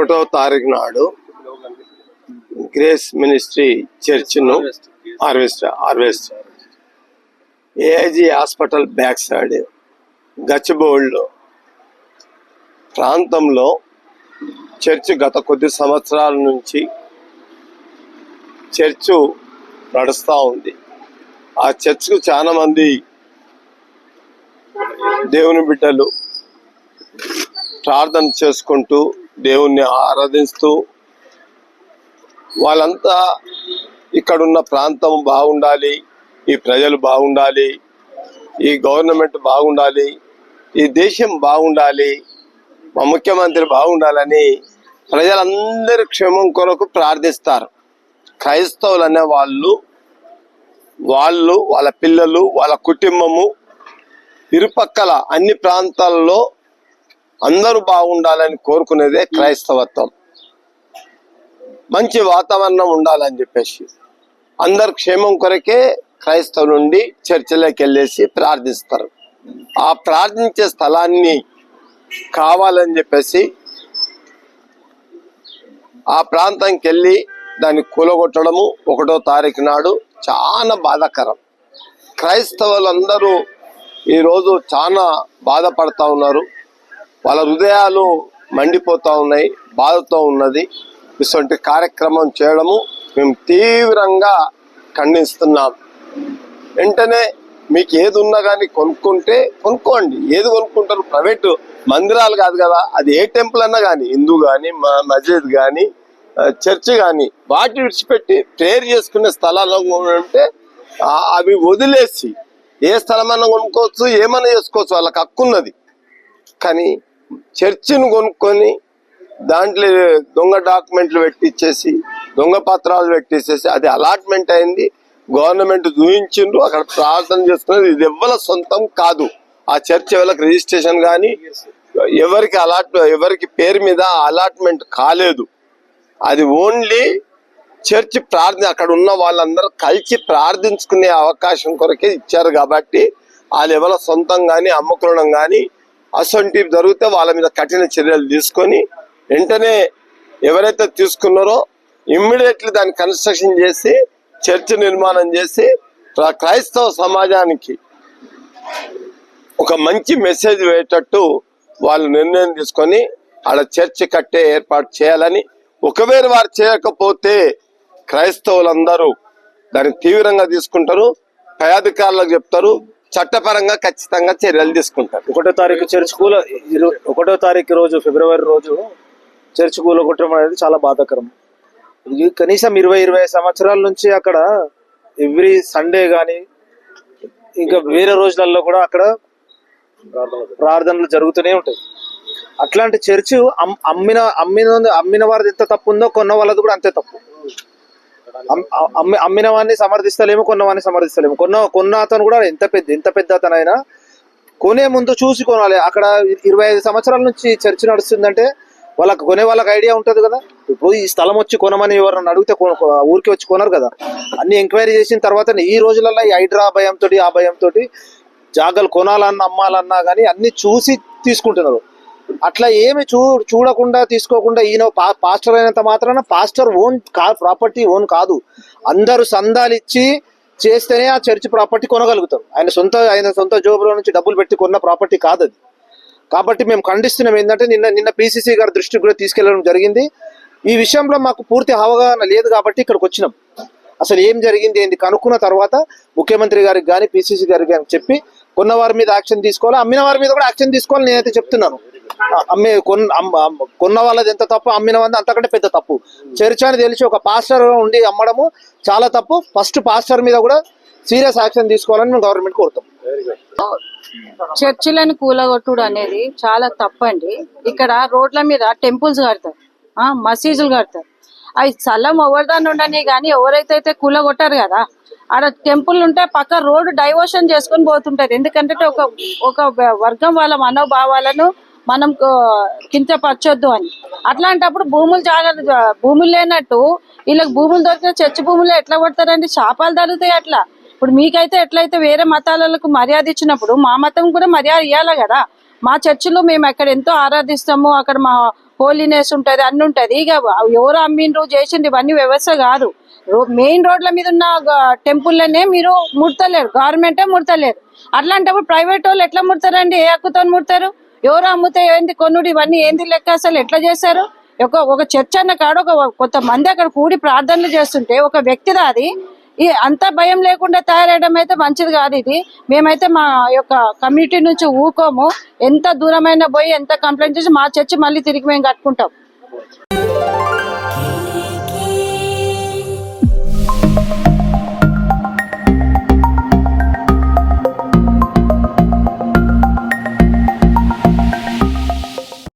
ఒకటో తారీఖు నాడు Grace Ministry చర్చ్ను harvest harvest. AIG hospital back side గచ్చిబౌళ్ళు ప్రాంతంలో చర్చ్ గత కొద్ది సంవత్సరాల నుంచి చర్చు నడుస్తూ ఉంది. ఆ చర్చ్కు చాలా మంది దేవుని బిడ్డలు ప్రార్థన చేసుకుంటూ దేవుణ్ణి ఆరాధిస్తూ వాళ్ళంతా ఇక్కడున్న ప్రాంతం బాగుండాలి ఈ ప్రజలు బాగుండాలి ఈ గవర్నమెంట్ బాగుండాలి ఈ దేశం బాగుండాలి మా ముఖ్యమంత్రి బాగుండాలని ప్రజలందరి క్షేమం కొరకు ప్రార్థిస్తారు. క్రైస్తవులు అనే వాళ్ళు వాళ్ళు వాళ్ళ పిల్లలు వాళ్ళ కుటుంబము ఇరుపక్కల అన్ని ప్రాంతాల్లో అందరూ బాగుండాలని కోరుకునేదే క్రైస్తవత్వం. మంచి వాతావరణం ఉండాలని చెప్పేసి అందరు క్షేమం కొరకే క్రైస్తవులు నుండి చర్చిలోకి వెళ్ళేసి ప్రార్థిస్తారు. ఆ ప్రార్థించే స్థలాన్ని కావాలని చెప్పేసి ఆ ప్రాంతానికి వెళ్ళి దాన్ని కూలగొట్టడము ఒకటో తారీఖు నాడు చాలా బాధాకరం. క్రైస్తవులందరూ ఈరోజు చాలా బాధపడతా ఉన్నారు. వాళ్ళ హృదయాలు మండిపోతూ ఉన్నాయి బాధతో ఉన్నది. ఇటువంటి కార్యక్రమం చేయడము మేము తీవ్రంగా ఖండిస్తున్నాం. వెంటనే మీకు ఏది ఉన్నా కానీ కొనుక్కుంటే కొనుక్కోండి. ఏది కొనుక్కుంటారు? ప్రైవేట్ మందిరాలు కాదు కదా. అది ఏ టెంపుల్ అన్నా కానీ హిందూ కానీ మస్జిద్ కానీ చర్చ్ కానీ వాటి విడిచిపెట్టి ప్రేయర్ చేసుకునే స్థలాలు ఉంటే అవి వదిలేసి ఏ స్థలమన్నా కొనుక్కోవచ్చు ఏమన్నా చేసుకోవచ్చు వాళ్ళకి హక్కు ఉన్నది కానీ చర్చిని కొనుక్కొని దాంట్లో దొంగ డాక్యుమెంట్లు పెట్టించేసి దొంగ పత్రాలు పెట్టేసేసి అది అలాట్మెంట్ అయింది. గవర్నమెంట్ చూపించిండ్రు అక్కడ ప్రార్థన చేసుకునేది ఇది ఎవ్వల సొంతం కాదు. ఆ చర్చ్ ఎవరికి రిజిస్ట్రేషన్ కానీ ఎవరికి అలాట్ ఎవరికి పేరు మీద అలాట్మెంట్ కాలేదు. అది ఓన్లీ చర్చ్ ప్రార్థన. అక్కడ ఉన్న వాళ్ళందరూ కలిసి ప్రార్థించుకునే అవకాశం కొరకే ఇచ్చారు కాబట్టి వాళ్ళు ఎవరి సొంతం కానీ అమ్ముకోవడం కానీ అసొంటివి జరిగితే వాళ్ళ మీద కఠిన చర్యలు తీసుకొని వెంటనే ఎవరైతే తీసుకున్నారో ఇమ్మీడియట్లీ దాన్ని కన్స్ట్రక్షన్ చేసి చర్చ్ నిర్మాణం చేసి క్రైస్తవ సమాజానికి ఒక మంచి మెసేజ్ వేయటట్టు వాళ్ళు నిర్ణయం తీసుకొని ఆడ చర్చ్ కట్టే ఏర్పాటు చేయాలని. ఒకవేళ వారు చేయకపోతే క్రైస్తవులందరూ దాన్ని తీవ్రంగా తీసుకుంటారు. పై అధికారులకు చెప్తారు. చట్టపరంగా ఖచ్చితంగా చర్యలు తీసుకుంటారు. ఒకటో తారీఖు చర్చ్ కూల ఒకటో తారీఖు రోజు ఫిబ్రవరి రోజు చర్చ్ కూల కొట్టడం అనేది చాలా బాధాకరం. ఇది కనీసం ఇరవై ఇరవై సంవత్సరాల నుంచి అక్కడ ఎవ్రీ సండే కానీ ఇంకా వేరే రోజులలో కూడా అక్కడ ప్రార్థనలు జరుగుతూనే ఉంటాయి. అట్లాంటి చర్చి అమ్మిన అమ్మిన అమ్మిన వారిది ఎంత తప్పు ఉందో కొన్న వాళ్ళది కూడా అంతే తప్పు. అమ్మిన వాడిని సమర్థిస్తలేము కొన్న వాడిని సమర్థిస్తలేము. కొన్న కొన్న అతను కూడా ఎంత పెద్ద ఎంత పెద్ద అతనైనా కొనే ముందు చూసి కొనాలి. అక్కడ ఇరవై ఐదు సంవత్సరాల నుంచి చర్చ నడుస్తుందంటే వాళ్ళకి కొనే వాళ్ళకి ఐడియా ఉంటుంది కదా. ఇప్పుడు ఈ స్థలం వచ్చి కొనమని ఎవరన్నా అడిగితే కొ- ఊరికి వచ్చి కొనరు కదా. అన్ని ఎంక్వైరీ చేసిన తర్వాత ఈ రోజులలో ఈ హైడ్రా భయంతో ఆ భయంతో జాగలు కొనాలన్నా అమ్మాలన్నా కానీ అన్ని చూసి తీసుకుంటున్నారు. అట్లా ఏమి చూ చూడకుండా తీసుకోకుండా ఈయన పాస్టర్ అయినంత మాత్రాన పాస్టర్ ఓన్ కా ప్రాపర్టీ ఓన్ కాదు. అందరూ సందాలు ఇచ్చి చేస్తేనే ఆ చర్చ్ ప్రాపర్టీ కొనగలుగుతారు. ఆయన సొంత ఆయన సొంత జోబులో నుంచి డబ్బులు పెట్టి కొన్న ప్రాపర్టీ కాదు అది కాబట్టి మేము ఖండిస్తున్నాం ఏంటంటే నిన్న నిన్న పిసిసి గారి దృష్టికి కూడా తీసుకెళ్ళడం జరిగింది. ఈ విషయంలో మాకు పూర్తి అవగాహన లేదు కాబట్టి ఇక్కడికి వచ్చినాం. అసలు ఏం జరిగింది ఏంది కనుక్కున్న తర్వాత ముఖ్యమంత్రి గారికి కానీ పిసిసి గారికి కానీ చెప్పి కొన్న వారి మీద యాక్షన్ తీసుకోవాలి? అమ్మిన వారి మీద కూడా యాక్షన్ తీసుకోవాలి నేనైతే చెప్తున్నాను. అమ్మే కొన్న కొన్న వాళ్ళది ఎంత తప్పు అమ్మిన వాళ్ళది అంతకంటే పెద్ద తప్పు. చర్చ్ అని తెలిసి ఒక పాస్టర్ ఉండి అమ్మడము చాలా తప్పు. ఫస్ట్ పాస్టర్ మీద కూడా సీరియస్ యాక్షన్ తీసుకోవాలని మేము గవర్నమెంట్ కోరుతాం. చర్చిలను కూలగొట్టుడు అనేది చాలా తప్పండి. ఇక్కడ రోడ్ల మీద టెంపుల్స్ కడతారు. ఆ, మసీదులు కడతారు. అవి చల్లం ఎవరిదాన్ని ఉండని కానీ ఎవరైతే అయితే కూలగొట్టారు కదా ఆడ టెంపుల్ ఉంటే పక్క రోడ్డు డైవర్షన్ చేసుకొని పోతుంటారు. ఎందుకంటే ఒక ఒక వర్గం వాళ్ళ మనోభావాలను మనం కించపరచొద్దు అని. అట్లాంటప్పుడు భూములు చాలా భూములు లేనట్టు వీళ్ళకి భూములు దొరికిన చర్చి భూములు ఎట్లా కొడతారండి? శాపాలు తగులుతాయి అట్లా. ఇప్పుడు మీకైతే ఎట్లయితే వేరే మతాలకు మర్యాద ఇచ్చినప్పుడు మా మతం కూడా మర్యాద ఇవ్వాలి కదా. మా చర్చిలో మేము అక్కడ ఎంతో ఆరాధిస్తాము అక్కడ మా హోలీనెస్ ఉంటుంది అన్ని ఉంటది. ఇక ఎవరు అమ్మిండ్రు చేసిండ్రు ఇవన్నీ వ్యవస్థ కాదు. మెయిన్ రోడ్ల మీద ఉన్న టెంపుల్లనే మీరు ముడతలేరు. గవర్నమెంటే ముడతలేరు. అట్లాంటప్పుడు ప్రైవేట్ వాళ్ళు ఎట్లా ముడతారండి? ఏ హక్కుతో ముడతారు? ఎవరు అమ్ముతే ఏంది కొనుడు? ఇవన్నీ ఏంది లెక్క అసలు? ఎట్లా చేశారు? ఒక ఒక చర్చ్ అన్న కాడ ఒక కొంతమంది అక్కడ కూడి ప్రార్థనలు చేస్తుంటే ఒక వ్యక్తి అది? ఈ అంత భయం లేకుండా తయారయడం అయితే మంచిది కాదు ఇది. మేమైతే మా యొక్క కమ్యూనిటీ నుంచి ఊకోము. ఎంత దూరమైన పోయి ఎంత కంప్లైంట్ చేసి మా చర్చి మళ్ళీ తిరిగి మేము కట్టుకుంటాం.